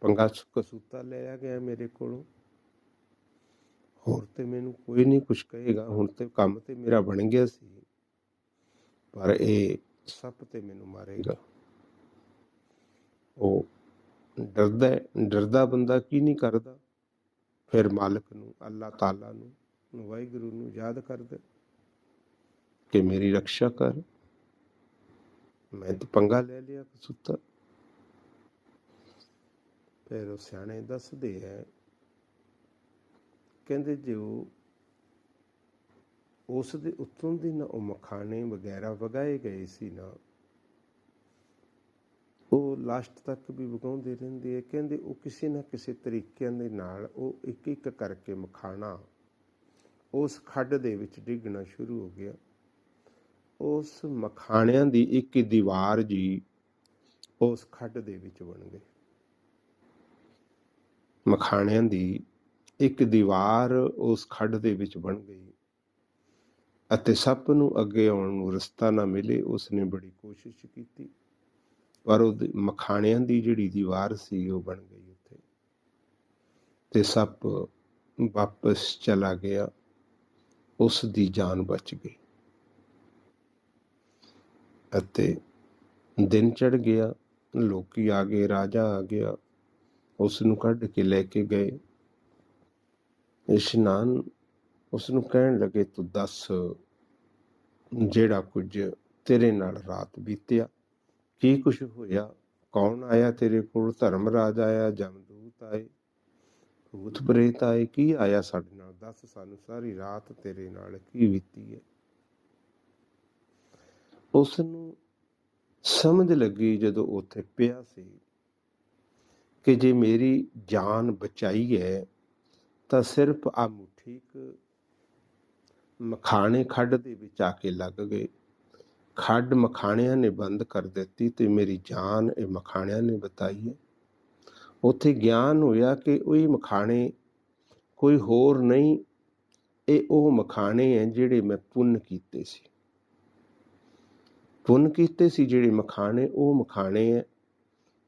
ਪੰਗਾ ਕਸੂਤਾ ਲਿਆ ਗਿਆ ਮੇਰੇ ਕੋਲੋਂ। ਹੋਰ ਤੇ ਮੈਨੂੰ ਕੋਈ ਨਹੀਂ ਕੁਝ ਕਹੇਗਾ, ਹੁਣ ਤੇ ਕੰਮ ਤੇ ਮੇਰਾ ਬਣ ਗਿਆ ਸੀ। ਪਰ ਇਹ ਸੱਪ ਤੇ ਮੈਨੂੰ ਮਾਰੇਗਾ। ਉਹ ਡਰਦਾ ਡਰਦਾ ਬੰਦਾ ਕੀ ਨਹੀਂ ਕਰਦਾ? ਫਿਰ ਮਾਲਕ ਨੂੰ, ਅੱਲਾਹ ਤਾਲਾ ਨੂੰ, ਵਾਹਿਗੁਰੂ ਨੂੰ ਯਾਦ ਕਰਦਾ ਕਿ ਮੇਰੀ ਰੱਖਿਆ ਕਰ। ਮੈਂ ਤਾਂ ਪੰਗਾ ਲੈ ਲਿਆ ਕਸੂਤਾ ਫਿਰ ਉਹ ਸਿਆਣੇ ਦੱਸਦੇ ਹੈ ਕਹਿੰਦੇ ਜੋ ਉਸ ਦੇ ਉੱਤੋਂ ਦੀ ਨਾ ਉਹ ਮਖਾਣੇ ਵਗੈਰਾ ਵਗਾਏ ਗਏ ਸੀ ਨਾ, ਉਹ ਲਾਸਟ ਤੱਕ ਵੀ ਵਗਾਉਂਦੇ ਰਹਿੰਦੇ ਆ। ਕਹਿੰਦੇ ਉਹ ਕਿਸੇ ਨਾ ਕਿਸੇ ਤਰੀਕਿਆਂ ਦੇ ਨਾਲ ਉਹ ਇੱਕ ਇੱਕ ਕਰਕੇ ਮਖਾਣਾ, ਉਸ ਖੱਡ ਦੇ ਵਿੱਚ ਡਿੱਗਣਾ ਸ਼ੁਰੂ ਹੋ ਗਿਆ। ਉਸ ਮਖਾਣਿਆਂ ਦੀ ਇੱਕ ਦੀਵਾਰ ਜੀ ਉਸ ਖੱਡ ਦੇ ਵਿੱਚ ਬਣ ਗਈ। ਮਖਾਣਿਆਂ ਦੀ ਇੱਕ ਦੀਵਾਰ ਉਸ ਖੱਡ ਦੇ ਵਿੱਚ ਬਣ ਗਈ ਅਤੇ ਸੱਪ ਨੂੰ ਅੱਗੇ ਆਉਣ ਨੂੰ ਰਸਤਾ ਨਾ ਮਿਲੇ, ਉਸਨੇ ਬੜੀ ਕੋਸ਼ਿਸ਼ ਕੀਤੀ। ਪਰ ਉਹ ਮਖਾਣਿਆਂ ਦੀ ਜਿਹੜੀ ਦੀਵਾਰ ਸੀ, ਉਹ ਬਣ ਗਈ ਉੱਥੇ। ਤੇ ਸੱਪ ਵਾਪਸ ਚਲਾ ਗਿਆ, ਉਸ ਦੀ ਜਾਨ ਬਚ ਗਈ। ਅਤੇ ਦਿਨ ਚੜ ਗਿਆ, ਲੋਕੀ ਆ ਗਏ, ਰਾਜਾ ਆ ਗਿਆ, ਉਸ ਨੂੰ ਕੱਢ ਕੇ ਲੈ ਕੇ ਗਏ। ਇਸ਼ਨਾਨ ਉਸ ਨੂੰ ਕਹਿਣ ਲੱਗੇ, ਤੂੰ ਦੱਸ ਜਿਹੜਾ ਕੁਝ ਤੇਰੇ ਨਾਲ ਰਾਤ ਬੀਤਿਆ, ਕੀ ਕੁਝ ਹੋਇਆ? ਕੌਣ ਆਇਆ ਤੇਰੇ ਕੋਲ? ਧਰਮਰਾਜ ਆਇਆ, ਜਮਦੂਤ ਆਏ, ਭੂਤ ਪ੍ਰੇਤ ਆਏ, ਕੀ ਆਇਆ ਸਾਡੇ ਨਾਲ? ਦੱਸ ਸਾਨੂੰ ਸਾਰੀ ਰਾਤ ਤੇਰੇ ਨਾਲ ਕੀ ਬੀਤੀ ਹੈ? ਉਸ ਨੂੰ ਸਮਝ ਲੱਗੀ ਜਦੋਂ ਉੱਥੇ ਪਿਆ ਸੀ ਕਿ ਜੇ ਮੇਰੀ ਜਾਨ ਬਚਾਈ ਹੈ ਤਾਂ ਸਿਰਫ ਆ ਮੁੱਠੀ ਕੁ ਮਖਾਣੇ ਖੱਡ ਦੇ ਵਿੱਚ ਆ ਕੇ ਲੱਗ ਗਏ। ਖੱਡ ਮਖਾਣਿਆਂ ਨੇ ਬੰਦ ਕਰ ਦਿੱਤੀ ਤੇ ਮੇਰੀ ਜਾਨ ਇਹ ਮਖਾਣਿਆਂ ਨੇ ਬਤਾਈ ਹੈ। ਉੱਥੇ ਗਿਆਨ ਹੋਇਆ ਕਿ ਉਹ ਮਖਾਣੇ ਕੋਈ ਹੋਰ ਨਹੀਂ, ਇਹ ਉਹ ਮਖਾਣੇ ਹੈ ਜਿਹੜੇ ਮੈਂ ਪੁੰਨ ਕੀਤੇ ਸੀ। ਪੁੰਨ ਕੀਤੇ ਸੀ ਜਿਹੜੇ ਮਖਾਣੇ, ਉਹ ਮਖਾਣੇ ਹੈ।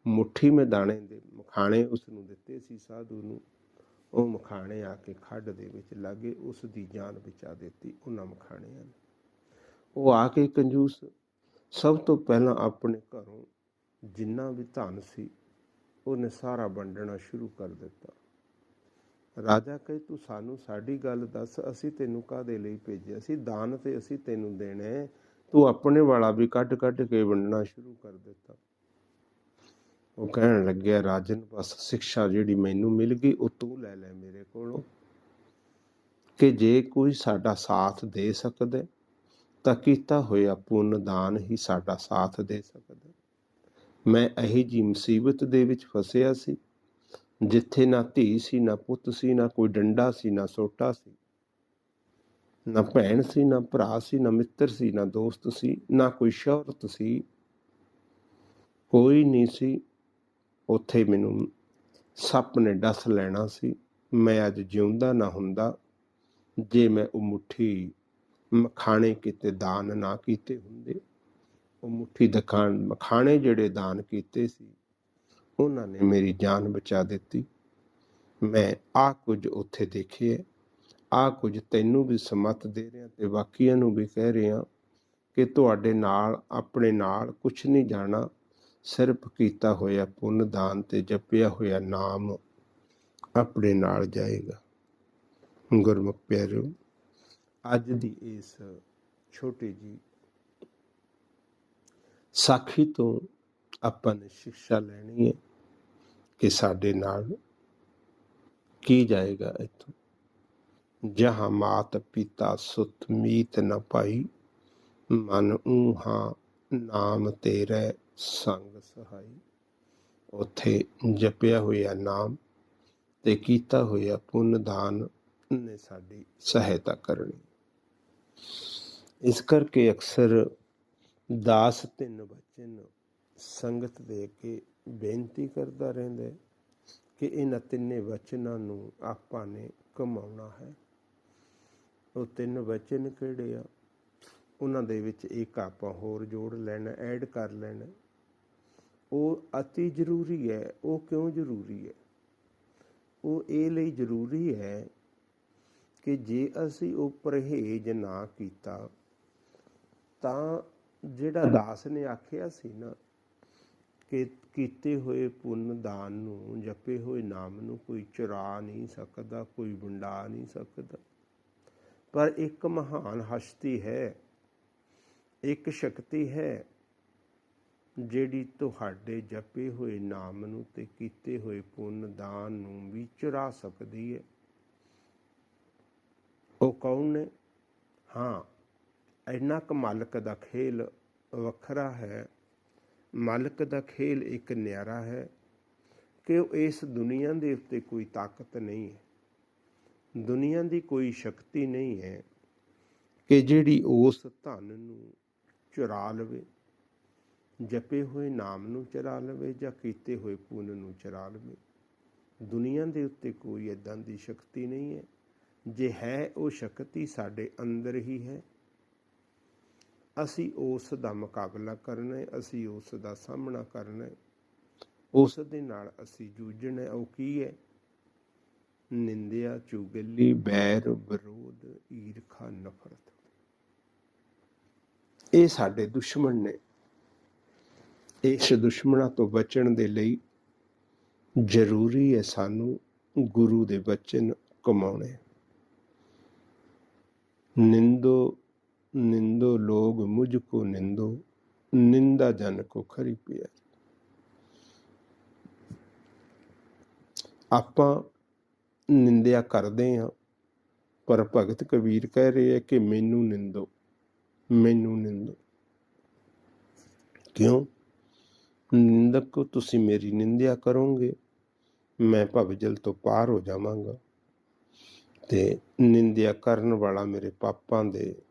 ਮੁੱਠੀ ਮੇ ਦਾਣੇ ਦੇ ਮਖਾਣੇ ਉਸ ਨੂੰ ਦਿੱਤੇ ਸੀ, ਸਾਧੂ ਨੂੰ। ਉਹ ਮਖਾਣੇ ਆ ਕੇ ਖੱਡ ਦੇ ਵਿੱਚ ਲਾਗੇ ਉਸ ਦੀ ਜਾਨ ਬਚਾ ਦਿੱਤੀ, ਉਹਨਾਂ ਮਖਾਣਿਆਂ ਨੇ। ਉਹ ਆ ਕੇ ਕੰਜੂਸ ਸਭ ਤੋਂ ਪਹਿਲਾਂ ਆਪਣੇ ਘਰੋਂ ਜਿੰਨਾ ਵੀ ਧਨ ਸੀ, ਉਹਨੇ ਸਾਰਾ ਵੰਡਣਾ ਸ਼ੁਰੂ ਕਰ ਦਿੱਤਾ। ਰਾਜਾ ਕਹੇ, ਤੂੰ ਸਾਨੂੰ ਸਾਡੀ ਗੱਲ ਦੱਸ, ਅਸੀਂ ਤੈਨੂੰ ਕਾਦੇ ਲਈ ਭੇਜਿਆ? ਸੀ ਦਾਨ ਤੇ ਅਸੀਂ ਤੈਨੂੰ ਦੇਣੇ। ਤੂੰ ਆਪਣੇ ਵਾਲਾ ਵੀ ਕੱਢ ਕੱਢ ਕੇ ਵੰਡਣਾ ਸ਼ੁਰੂ ਕਰ ਦਿੱਤਾ। ਉਹ ਕਹਿਣ ਲੱਗਿਆ, ਰਾਜਨ, ਬਸ ਸਿੱਖਿਆ ਜਿਹੜੀ ਮੈਨੂੰ ਮਿਲ ਗਈ, ਉਹ ਤੂੰ ਲੈ ਲੈ ਮੇਰੇ ਕੋਲੋਂ। ਕਿ ਜੇ ਕੋਈ ਸਾਡਾ ਸਾਥ ਦੇ ਸਕਦਾ, ਤਾਂ ਕੀਤਾ ਹੋਇਆ ਪੁੰਨ ਦਾਨ ਹੀ ਸਾਡਾ ਸਾਥ ਦੇ ਸਕਦਾ। ਮੈਂ ਇਹੀ ਜੀ ਮੁਸੀਬਤ ਦੇ ਵਿੱਚ ਫਸਿਆ ਸੀ, ਜਿੱਥੇ ਨਾ ਧੀ ਸੀ, ਨਾ ਪੁੱਤ ਸੀ, ਨਾ ਕੋਈ ਡੰਡਾ ਸੀ, ਨਾ ਸੋਟਾ ਸੀ, ਨਾ ਭੈਣ ਸੀ, ਨਾ ਭਰਾ ਸੀ, ਨਾ ਮਿੱਤਰ ਸੀ, ਨਾ ਦੋਸਤ ਸੀ, ਨਾ ਕੋਈ ਸ਼ੌਹਰਤ ਸੀ। ਕੋਈ ਨਹੀਂ ਸੀ ਉੱਥੇ ਮੈਨੂੰ ਸੱਪ ਨੇ ਡਸ ਲੈਣਾ ਸੀ। ਮੈਂ ਅੱਜ ਜਿਉਂਦਾ ਨਾ ਹੁੰਦਾ। ਜੇ ਮੈਂ ਉਹ ਮੁਠੀ ਮਖਾਣੇ ਕਿਤੇ ਦਾਨ ਨਾ ਕੀਤੇ ਹੁੰਦੇ, ਉਹ ਮੁਠੀ ਦਖਾਨ ਮਖਾਣੇ ਜਿਹੜੇ ਦਾਨ ਕੀਤੇ ਸੀ, ਉਹਨਾਂ ਨੇ ਮੇਰੀ ਜਾਨ ਬਚਾ ਦਿੱਤੀ। ਮੈਂ ਆ ਕੁਝ ਉੱਥੇ ਦੇਖੇ ਆ ਕੁਝ ਤੈਨੂੰ ਵੀ ਸਮਤ ਦੇ ਰਿਹਾ ਤੇ ਬਾਕੀਆਂ ਨੂੰ ਵੀ ਕਹਿ ਰਿਹਾ ਕਿ ਤੁਹਾਡੇ ਨਾਲ, ਆਪਣੇ ਨਾਲ ਕੁਝ ਨਹੀਂ ਜਾਣਾ। ਸਿਰਫ ਕੀਤਾ ਹੋਇਆ ਪੁੰਨ ਦਾਨ ਤੇ ਜਪਿਆ ਹੋਇਆ ਨਾਮ ਆਪਣੇ ਨਾਲ ਜਾਏਗਾ। ਗੁਰਮੁਖ ਪਿਆਰਿਓ, ਅੱਜ ਦੀ ਇਸ ਛੋਟੀ ਜੀ ਸਾਖੀ ਤੋਂ ਆਪਾਂ ਨੇ ਸਿੱਖਿਆ ਲੈਣੀ ਹੈ ਕਿ ਸਾਡੇ ਨਾਲ ਕੀ ਜਾਏਗਾ ਇਥੋਂ। ਜਹਾਂ ਮਾਤ ਪਿਤਾ ਸੁਤ ਮੀਤ ਨ ਪਾਈ, ਮਨ ਊਹਾ ਨਾਮ ਤੇਰੇ ਸੰਗ ਸਹਾਈ। ਉਥੇ ਜਪਿਆ ਹੋਇਆ ਨਾਮ ਤੇ ਕੀਤਾ ਹੋਇਆ ਪੁੰਨ ਦਾਨ ਨੇ ਸਾਡੀ ਸਹਾਇਤਾ ਕਰਨੀ। ਇਸ ਕਰਕੇ ਅਕਸਰ ਦਾਸ ਤਿੰਨ ਬਚਨ ਸੰਗਤ ਦੇ ਕੇ ਬੇਨਤੀ ਕਰਦਾ ਰਹਿੰਦਾ ਕਿ ਇਹਨਾਂ ਤਿੰਨੇ ਵਚਨਾਂ ਨੂੰ ਆਪਾਂ ਨੇ ਕਮਾਉਣਾ ਹੈ। ਉਹ ਤਿੰਨ ਵਚਨ ਕਿਹੜੇ ਆ? ਉਹਨਾਂ ਦੇ ਵਿੱਚ ਇੱਕ ਆਪਾਂ ਹੋਰ ਜੋੜ ਲੈਣਾ, ਐਡ ਕਰ ਲੈਣਾ। ਉਹ ਅਤੀ ਜ਼ਰੂਰੀ ਹੈ ਉਹ ਕਿਉਂ ਜ਼ਰੂਰੀ ਹੈ? ਉਹ ਇਹ ਲਈ ਜ਼ਰੂਰੀ ਹੈ ਕਿ ਜੇ ਅਸੀਂ ਉਹ ਪਰਹੇਜ ਨਾ ਕੀਤਾ ਤਾਂ ਜਿਹੜਾ ਦਾਸ ਨੇ ਆਖਿਆ ਸੀ ਨਾ ਕਿ ਕੀਤੇ ਹੋਏ ਪੁੰਨ ਦਾਨ ਨੂੰ ਜਪੇ ਹੋਏ ਨਾਮ ਨੂੰ ਕੋਈ ਚੁਰਾ ਨਹੀਂ ਸਕਦਾ ਕੋਈ ਵੰਡਾ ਨਹੀਂ ਸਕਦਾ। ਪਰ ਇੱਕ ਮਹਾਨ ਹਸਤੀ ਹੈ ਇੱਕ ਸ਼ਕਤੀ ਹੈ ਜਿਹੜੀ ਤੁਹਾਡੇ ਜਪੇ ਹੋਏ ਨਾਮ ਨੂੰ ਤੇ ਕੀਤੇ ਹੋਏ ਪੁੰਨ ਦਾਨ ਨੂੰ ਵੀ ਚੁਰਾ ਸਕਦੀ ਹੈ। ਉਹ ਕੌਣ ਨੇ? ਹਾਂ, ਇੰਨਾ ਕੁ ਮਾਲਕ ਦਾ ਖੇਲ ਵੱਖਰਾ ਹੈ। ਮਾਲਕ ਦਾ ਖੇਲ ਇੱਕ ਨਿਆਰਾ ਹੈ ਕਿ ਉਹ ਇਸ ਦੁਨੀਆ ਦੇ ਉੱਤੇ ਕੋਈ ਤਾਕਤ ਨਹੀਂ ਹੈ। ਦੁਨੀਆ ਦੀ ਕੋਈ ਸ਼ਕਤੀ ਨਹੀਂ ਹੈ ਕਿ ਜਿਹੜੀ ਉਸ ਧਨ ਨੂੰ ਚੁਰਾ ਲਵੇ। ਜਪੇ ਹੋਏ ਨਾਮ ਨੂੰ ਚਰਾ ਲਵੇ ਜਾਂ ਕੀਤੇ ਹੋਏ ਪੁੰਨ ਨੂੰ ਚਰਾ ਲਵੇ। ਦੁਨੀਆ ਦੇ ਉੱਤੇ ਕੋਈ ਇਦਾਂ ਦੀ ਸ਼ਕਤੀ ਨਹੀਂ ਹੈ। ਜੇ ਹੈ ਉਹ ਸ਼ਕਤੀ ਸਾਡੇ ਅੰਦਰ ਹੀ ਹੈ। ਅਸੀਂ ਉਸ ਦਾ ਮੁਕਾਬਲਾ ਕਰਨਾ ਹੈ, ਅਸੀਂ ਉਸ ਦਾ ਸਾਹਮਣਾ ਕਰਨਾ ਹੈ। ਉਸ ਦੇ ਨਾਲ ਅਸੀਂ ਜੂਝਣਾ ਹੈ। ਉਹ ਕੀ ਹੈ? ਨਿੰਦਿਆ, ਚੁਗਲੀ, ਬੈਰ, ਵਿਰੋਧ, ਈਰਖਾ, ਨਫ਼ਰਤ। ਇਹ ਸਾਡੇ ਦੁਸ਼ਮਣ ਨੇ। ਇਸ ਦੁਸ਼ਮਣਾਂ ਤੋਂ ਬਚਣ ਦੇ ਲਈ ਜ਼ਰੂਰੀ ਹੈ ਸਾਨੂੰ ਗੁਰੂ ਦੇ ਬਚਨ ਕਮਾਉਣੇ ਨਿੰਦੋ ਨਿੰਦੋ ਲੋਗ ਮੁਝ ਕੋ ਨਿੰਦੋ, ਨਿੰਦਾ ਜਨ ਕੋ ਖਰੀ ਪਿਆ ਆਪਾਂ ਨਿੰਦਿਆ ਕਰਦੇ ਹਾਂ, ਪਰ ਭਗਤ ਕਬੀਰ ਕਹਿ ਰਹੇ ਹੈ ਕਿ ਮੈਨੂੰ ਨਿੰਦੋ ਮੈਨੂੰ ਨਿੰਦੋ। ਕਿਉਂ? ਨਿੰਦਕ ਤੁਸੀਂ ਮੇਰੀ ਨਿੰਦਿਆ ਕਰੋਗੇ, ਮੈਂ ਭਵਜਲ ਤੋਂ ਪਾਰ ਹੋ ਜਾਵਾਂਗਾ। ਤੇ ਨਿੰਦਿਆ ਕਰਨ ਵਾਲਾ ਮੇਰੇ ਪਾਪਾਂ ਦੇ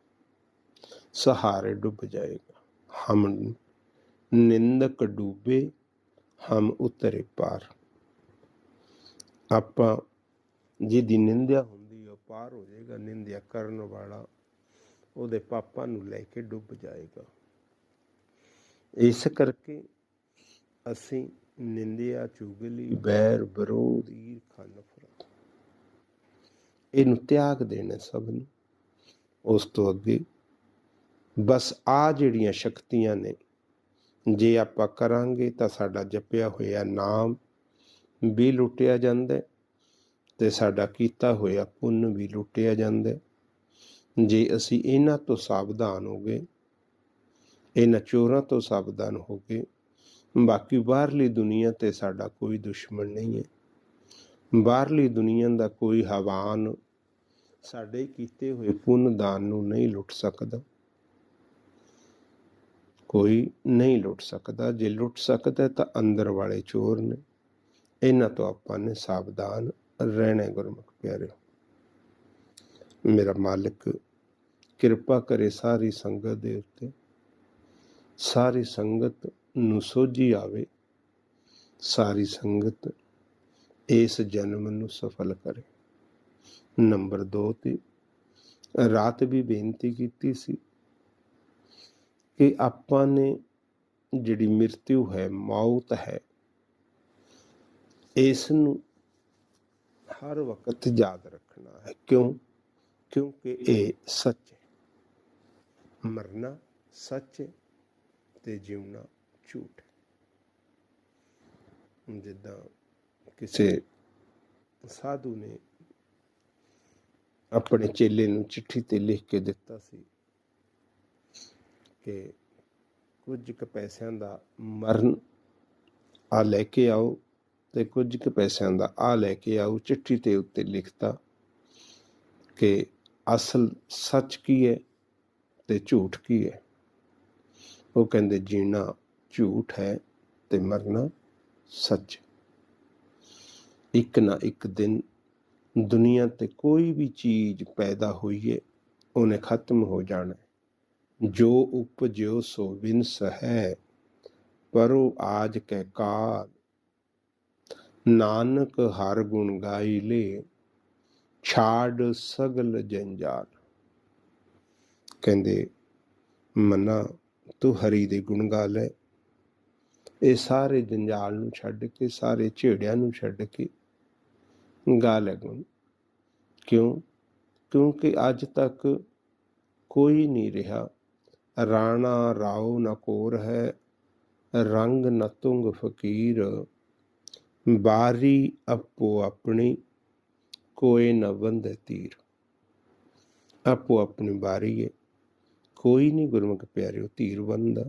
ਸਹਾਰੇ ਡੁੱਬ ਜਾਏਗਾ। ਹਮ ਨਿੰਦਕ ਡੂਬੇ, ਹਮ ਉਤਰੇ ਪਾਰ। ਆਪਾਂ ਜਿਹਦੀ ਨਿੰਦਿਆ ਹੁੰਦੀ ਉਹ ਪਾਰ ਹੋ ਜਾਏਗਾ। ਨਿੰਦਿਆ ਕਰਨ ਵਾਲਾ ਉਹਦੇ ਪਾਪਾਂ ਨੂੰ ਲੈ ਕੇ ਡੁੱਬ ਜਾਏਗਾ। ਇਸ ਕਰਕੇ ਅਸੀਂ ਨਿੰਦਿਆ ਚੁਗਲੀ ਬੈਰ ਵਿਰੋਧ ਈਰਖਾ ਨਫ਼ਰਤ ਇਹਨੂੰ ਤਿਆਗ ਦੇਣਾ ਸਭ ਨੂੰ ਉਸ ਤੋਂ ਅੱਗੇ ਬਸ ਆ ਜਿਹੜੀਆਂ ਸ਼ਕਤੀਆਂ ਨੇ ਜੇ ਆਪਾਂ ਕਰਾਂਗੇ ਤਾਂ ਸਾਡਾ ਜਪਿਆ ਹੋਇਆ ਨਾਮ ਵੀ ਲੁੱਟਿਆ ਜਾਂਦਾ ਤੇ ਸਾਡਾ ਕੀਤਾ ਹੋਇਆ ਪੁੰਨ ਵੀ ਲੁੱਟਿਆ ਜਾਂਦਾ। ਜੇ ਅਸੀਂ ਇਹਨਾਂ ਤੋਂ ਸਾਵਧਾਨ ਹੋ ਗਏ ਇਹਨਾਂ ਚੋਰਾਂ ਤੋਂ ਸਾਵਧਾਨ ਹੋ ਗਏ ਬਾਕੀ ਬਾਹਰਲੀ ਦੁਨੀਆ ਤੇ ਸਾਡਾ ਕੋਈ ਦੁਸ਼ਮਣ ਨਹੀਂ ਹੈ। ਬਾਹਰਲੀ ਦੁਨੀਆ ਦਾ ਕੋਈ ਹਵਾਨ ਸਾਡੇ ਕੀਤੇ ਹੋਏ ਪੁੰਨ ਦਾਨ ਨੂੰ ਨਹੀਂ ਲੁੱਟ ਸਕਦਾ। ਕੋਈ ਨਹੀਂ ਲੁੱਟ ਸਕਦਾ। ਜੇ ਲੁੱਟ ਸਕਦਾ ਤਾਂ ਅੰਦਰ ਵਾਲੇ ਚੋਰ ਨੇ। ਇਹਨਾਂ ਤੋਂ ਆਪਾਂ ਨੇ ਸਾਵਧਾਨ ਰਹਿਣਾ ਗੁਰਮੁਖ ਪਿਆਰਿਓ। ਮੇਰਾ ਮਾਲਕ, ਕਿਰਪਾ ਕਰੇ ਸਾਰੀ ਸੰਗਤ ਦੇ ਉੱਤੇ। ਸਾਰੀ ਸੰਗਤ ਨੂੰ ਸੋਝੀ ਆਵੇ, ਸਾਰੀ ਸੰਗਤ ਇਸ ਜਨਮ ਨੂੰ ਸਫਲ ਕਰੇ। ਨੰਬਰ 2 ਤੇ, ਰਾਤ ਵੀ ਬੇਨਤੀ ਕੀਤੀ ਸੀ ਕਿ ਆਪਾਂ ਨੇ ਜਿਹੜੀ ਮ੍ਰਿਤਿਉ ਹੈ, ਮੌਤ ਹੈ, ਇਸ ਨੂੰ ਹਰ ਵਕਤ ਯਾਦ ਰੱਖਣਾ ਹੈ। ਕਿਉਂ? ਕਿਉਂਕਿ ਇਹ ਸੱਚ ਹੈ। ਮਰਨਾ ਸੱਚ ਹੈ ਤੇ ਜਿਉਣਾ ਝੂਠ। ਜਿੱਦਾਂ ਕਿਸੇ ਸਾਧੂ ਨੇ ਆਪਣੇ ਚੇਲੇ ਨੂੰ ਚਿੱਠੀ ਤੇ ਲਿਖ ਕੇ ਦਿੱਤਾ ਸੀ ਕਿ ਕੁਝ ਕੁ ਪੈਸਿਆਂ ਦਾ ਮਰਨ ਆ ਲੈ ਕੇ ਆਓ ਤੇ ਕੁਝ ਕੁ ਪੈਸਿਆਂ ਦਾ ਆ ਲੈ ਕੇ ਆਓ, ਚਿੱਠੀ ਤੇ ਉੱਤੇ ਲਿਖਤਾ ਕਿ ਅਸਲ ਸੱਚ ਕੀ ਹੈ ਤੇ ਝੂਠ ਕੀ ਹੈ। ਉਹ ਕਹਿੰਦੇ, ਜੀਣਾ ਝੂਠ ਹੈ ਤੇ ਮਰਨਾ ਸੱਚ। ਇੱਕ ਨਾ ਇੱਕ ਦਿਨ ਦੁਨੀਆ ਤੇ ਕੋਈ ਵੀ ਚੀਜ਼ ਪੈਦਾ ਹੋਈ ਹੈ ਉਹਨੇ ਖਤਮ ਹੋ ਜਾਣਾ ਹੈ। ਜੋ ਉਪਜਿਓ ਸੋ ਵਿਨਸ ਹੈ, ਪਰੋ ਆਜ ਕੈ ਕਾਲ। ਨਾਨਕ ਹਰ ਗੁਣ ਗਾਈ ਲੇ, ਛਾੜ ਸਗਲ ਜੰਜਾਲ। ਕਹਿੰਦੇ, ਮੰਨਾ ਤੂੰ ਹਰੀ ਦੇ ਗੁਣ ਗਾ ਲੈ। ਇਹ ਸਾਰੇ ਜੰਜਾਲ ਨੂੰ ਛੱਡ ਕੇ, ਸਾਰੇ ਝੇੜਿਆਂ ਨੂੰ ਛੱਡ ਕੇ ਗਾ ਲੈ ਗੁਣ। ਕਿਉਂ? ਕਿਉਂਕਿ ਅੱਜ ਤੱਕ ਕੋਈ ਨਹੀਂ ਰਿਹਾ। ਰਾਣਾ ਰਾਉ ਨ ਕੋਰ ਹੈ, ਰੰਗ ਨ ਤੁੰਗ ਫਕੀਰ। ਬਾਰੀ ਆਪੋ ਆਪਣੀ ਕੋਈ ਨ ਬੰਦੇ ਤੀਰ। ਆਪੋ ਆਪਣੀ ਬਾਰੀ ਹੈ ਕੋਈ ਨਹੀਂ ਗੁਰਮੁਖ ਪਿਆਰਿਓ ਧੀਰ ਬੰਦਾ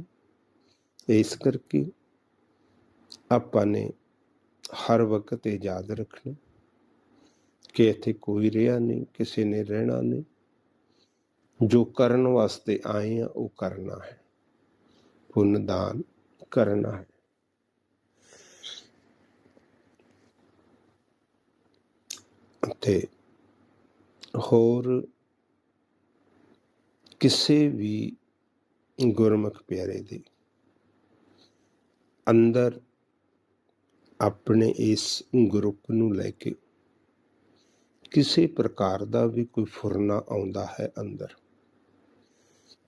ਇਸ ਕਰਕੇ ਆਪਾਂ ਨੇ ਹਰ ਵਕਤ ਇਹ ਯਾਦ ਰੱਖਣਾ ਕਿ ਇੱਥੇ ਕੋਈ ਰਿਹਾ ਨਹੀਂ, ਕਿਸੇ ਨੇ ਰਹਿਣਾ ਨਹੀਂ। ਜੋ ਕਰਨ ਵਾਸਤੇ ਆਏ ਆ, ਉਹ ਕਰਨਾ ਹੈ। ਪੁੰਨ ਦਾਨ ਕਰਨਾ ਹੈ। ਤੇ ਹੋਰ ਕਿਸੇ ਵੀ ਗੁਰਮੁਖ ਪਿਆਰੇ ਦੇ ਅੰਦਰ ਆਪਣੇ ਇਸ ਗਰੁੱਪ ਨੂੰ ਲੈ ਕੇ ਕਿਸੇ ਪ੍ਰਕਾਰ ਦਾ ਵੀ ਕੋਈ ਫੁਰਨਾ ਆਉਂਦਾ ਹੈ ਅੰਦਰ।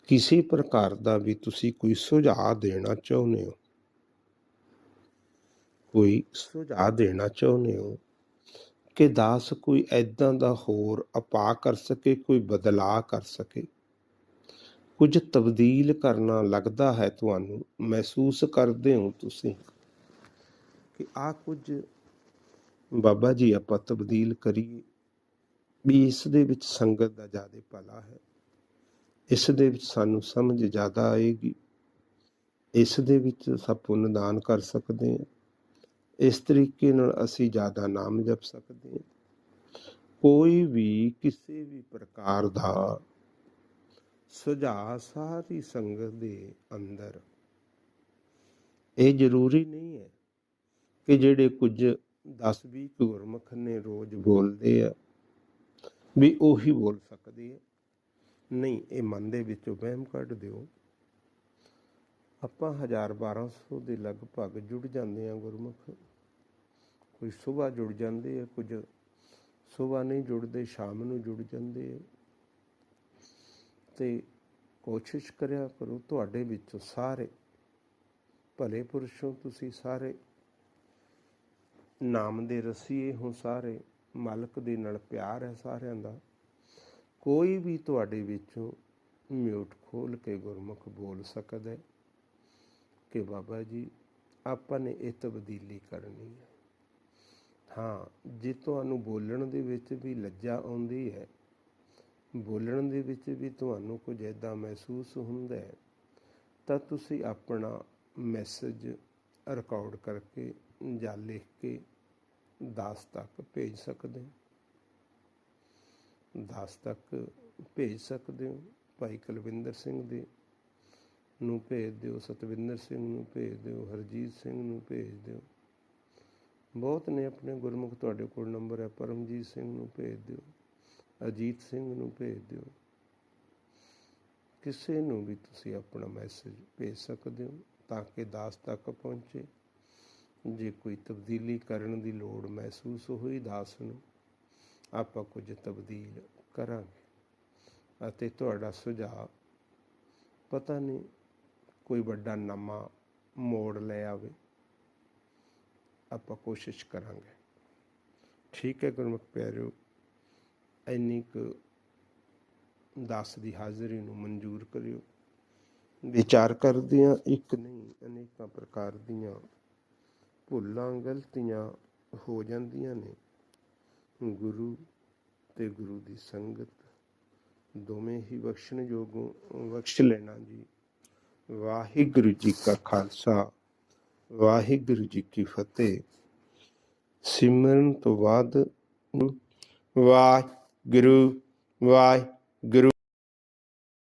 ਕਿਸੇ ਪ੍ਰਕਾਰ ਦਾ ਵੀ ਤੁਸੀਂ ਕੋਈ ਸੁਝਾਅ ਦੇਣਾ ਚਾਹੁੰਦੇ ਹੋ। ਕੋਈ ਸੁਝਾਅ ਦੇਣਾ ਚਾਹੁੰਦੇ ਹੋ ਕਿ ਦਾਸ ਕੋਈ ਐਦਾਂ ਦਾ ਹੋਰ ਅਪਾ ਕਰ ਸਕੇ, ਕੋਈ ਬਦਲਾਅ ਕਰ ਸਕੇ। ਕੁਝ ਤਬਦੀਲ ਕਰਨਾ ਲੱਗਦਾ ਹੈ ਤੁਹਾਨੂੰ, ਮਹਿਸੂਸ ਕਰਦੇ ਹੋ ਤੁਸੀਂ? ਕਿ ਆ ਕੁਝ ਬਾਬਾ ਜੀ, ਆਪਾਂ ਤਬਦੀਲ ਕਰੀਏ। ਵੀ ਇਸ ਦੇ ਵਿੱਚ ਸੰਗਤ ਦਾ ਜ਼ਿਆਦਾ ਭਲਾ ਹੈ। ਇਸ ਦੇ ਵਿੱਚ ਸਾਨੂੰ ਸਮਝ ਜ਼ਿਆਦਾ ਆਏਗੀ। ਇਸ ਦੇ ਵਿੱਚ ਸਭ ਪੁੰਨ ਦਾਨ ਕਰ ਸਕਦੇ ਹਾਂ। ਇਸ ਤਰੀਕੇ ਨਾਲ ਅਸੀਂ ਜ਼ਿਆਦਾ ਨਾਮ ਜਪ ਸਕਦੇ ਹਾਂ। ਕੋਈ ਵੀ ਕਿਸੇ ਵੀ ਪ੍ਰਕਾਰ ਦਾ ਸੁਝਾਅ ਸਾਰੀ ਸੰਗਤ ਦੇ ਅੰਦਰ। ਇਹ ਜ਼ਰੂਰੀ ਨਹੀਂ ਹੈ ਕਿ ਜਿਹੜੇ ਕੁਝ 10 20 ਗੁਰਮੁਖ ਨੇ ਰੋਜ਼ ਬੋਲਦੇ ਆ, ਵੀ ਉਹੀ ਬੋਲ ਸਕਦੇ ਆ। ਨਹੀਂ, ਇਹ ਮਨ ਦੇ ਵਿੱਚੋਂ ਵਹਿਮ ਕੱਢ ਦਿਓ। ਆਪਾਂ 1000 1200 ਦੇ ਲਗਭਗ ਜੁੜ ਜਾਂਦੇ ਆ ਗੁਰਮੁਖ। ਕੋਈ ਸਵੇਰ ਜੁੜ ਜਾਂਦੇ ਆ, ਕੁਝ ਸਵੇਰ ਨਹੀਂ ਜੁੜਦੇ, ਸ਼ਾਮ ਨੂੰ ਜੁੜ ਜਾਂਦੇ ਆ। ਤੇ ਕੋਸ਼ਿਸ਼ ਕਰਿਆ ਕਰੋ, ਤੁਹਾਡੇ ਵਿੱਚੋਂ ਸਾਰੇ ਭਲੇ ਪੁਰਸ਼ੋਂ ਤੁਸੀਂ ਸਾਰੇ ਨਾਮ ਦੇ ਰਸੀਏ ਹੋ ਸਾਰੇ, ਮਾਲਕ ਦੇ ਨਾਲ ਪਿਆਰ ਹੈ ਸਾਰਿਆਂ ਦਾ। ਕੋਈ ਵੀ ਤੁਹਾਡੇ ਵਿੱਚੋਂ ਮਿਊਟ ਖੋਲ ਕੇ ਗੁਰਮੁਖ ਬੋਲ ਸਕਦਾ ਹੈ ਕਿ ਬਾਬਾ ਜੀ, ਆਪਾਂ ਨੇ ਇਹ ਤਬਦੀਲੀ ਕਰਨੀ ਹੈ। ਹਾਂ, ਜੇ ਤੁਹਾਨੂੰ ਬੋਲਣ ਦੇ ਵਿੱਚ ਵੀ ਲੱਜਾ ਆਉਂਦੀ ਹੈ, ਬੋਲਣ ਦੇ ਵਿੱਚ ਵੀ ਤੁਹਾਨੂੰ ਕੁਝ ਐਦਾਂ ਮਹਿਸੂਸ ਹੁੰਦਾ ਹੈ, ਤਾਂ ਤੁਸੀਂ ਆਪਣਾ ਮੈਸੇਜ ਰਿਕਾਰਡ ਕਰਕੇ ਜਾਂ ਲਿਖ ਕੇ ਦਾਸ ਤੱਕ ਭੇਜ ਸਕਦੇ ਹੋ। ਦਾਸ ਤੱਕ ਭੇਜ ਸਕਦੇ ਹੋ। ਭਾਈ ਕੁਲਵਿੰਦਰ ਸਿੰਘ ਦੇ ਨੂੰ ਭੇਜ ਦਿਓ, ਸਤਵਿੰਦਰ ਸਿੰਘ ਨੂੰ ਭੇਜ ਦਿਓ, ਹਰਜੀਤ ਸਿੰਘ ਨੂੰ ਭੇਜ ਦਿਓ। ਬਹੁਤ ਨੇ ਆਪਣੇ ਗੁਰਮੁਖ ਤੁਹਾਡੇ ਕੋਲ ਨੰਬਰ ਹੈ, ਪਰਮਜੀਤ ਸਿੰਘ ਨੂੰ ਭੇਜ ਦਿਓ, ਅਜੀਤ ਸਿੰਘ ਨੂੰ ਭੇਜ ਦਿਓ। ਕਿਸੇ ਨੂੰ ਵੀ ਤੁਸੀਂ ਆਪਣਾ ਮੈਸੇਜ ਭੇਜ ਸਕਦੇ ਹੋ ਤਾਂ ਕਿ ਦਾਸ ਤੱਕ ਪਹੁੰਚੇ। ਜੇ ਕੋਈ ਤਬਦੀਲੀ ਕਰਨ ਦੀ ਲੋੜ ਮਹਿਸੂਸ ਹੋਈ ਦਾਸ ਨੂੰ, ਆਪਾਂ ਕੁਝ ਤਬਦੀਲ ਕਰਾਂਗੇ। ਅਤੇ ਤੁਹਾਡਾ ਸੁਝਾਅ, ਪਤਾ ਨਹੀਂ ਕੋਈ ਵੱਡਾ ਨਵਾਂ ਮੋੜ ਲੈ ਆਵੇ, ਆਪਾਂ ਕੋਸ਼ਿਸ਼ ਕਰਾਂਗੇ। ਠੀਕ ਹੈ ਗੁਰਮੁਖ ਪਿਆਰਿਓ, ਇੰਨੀ ਕੁ ਦਾਸ ਦੀ ਹਾਜ਼ਰੀ ਨੂੰ ਮਨਜ਼ੂਰ ਕਰਿਓ। ਵਿਚਾਰ ਕਰਦਿਆਂ ਇੱਕ ਨਹੀਂ, ਅਨੇਕਾਂ ਪ੍ਰਕਾਰ ਦੀਆਂ ਭੁੱਲਾਂ ਗਲਤੀਆਂ ਹੋ ਜਾਂਦੀਆਂ ਨੇ। ਗੁਰੂ ਤੇ ਗੁਰੂ ਦੀ ਸੰਗਤ ਦੋਵੇਂ ਹੀ ਬਖਸ਼ਣ ਯੋਗੋਂ ਬਖਸ਼ ਲੈਣਾ ਜੀ। ਵਾਹਿਗੁਰੂ ਜੀ ਕਾ ਖਾਲਸਾ, ਵਾਹਿਗੁਰੂ ਜੀ ਕੀ ਫਤਿਹ। ਸਿਮਰਨ ਤੋਂ ਬਾਅਦ ਵਾਹਿਗੁਰੂ ਵਾਹਿਗੁਰੂ।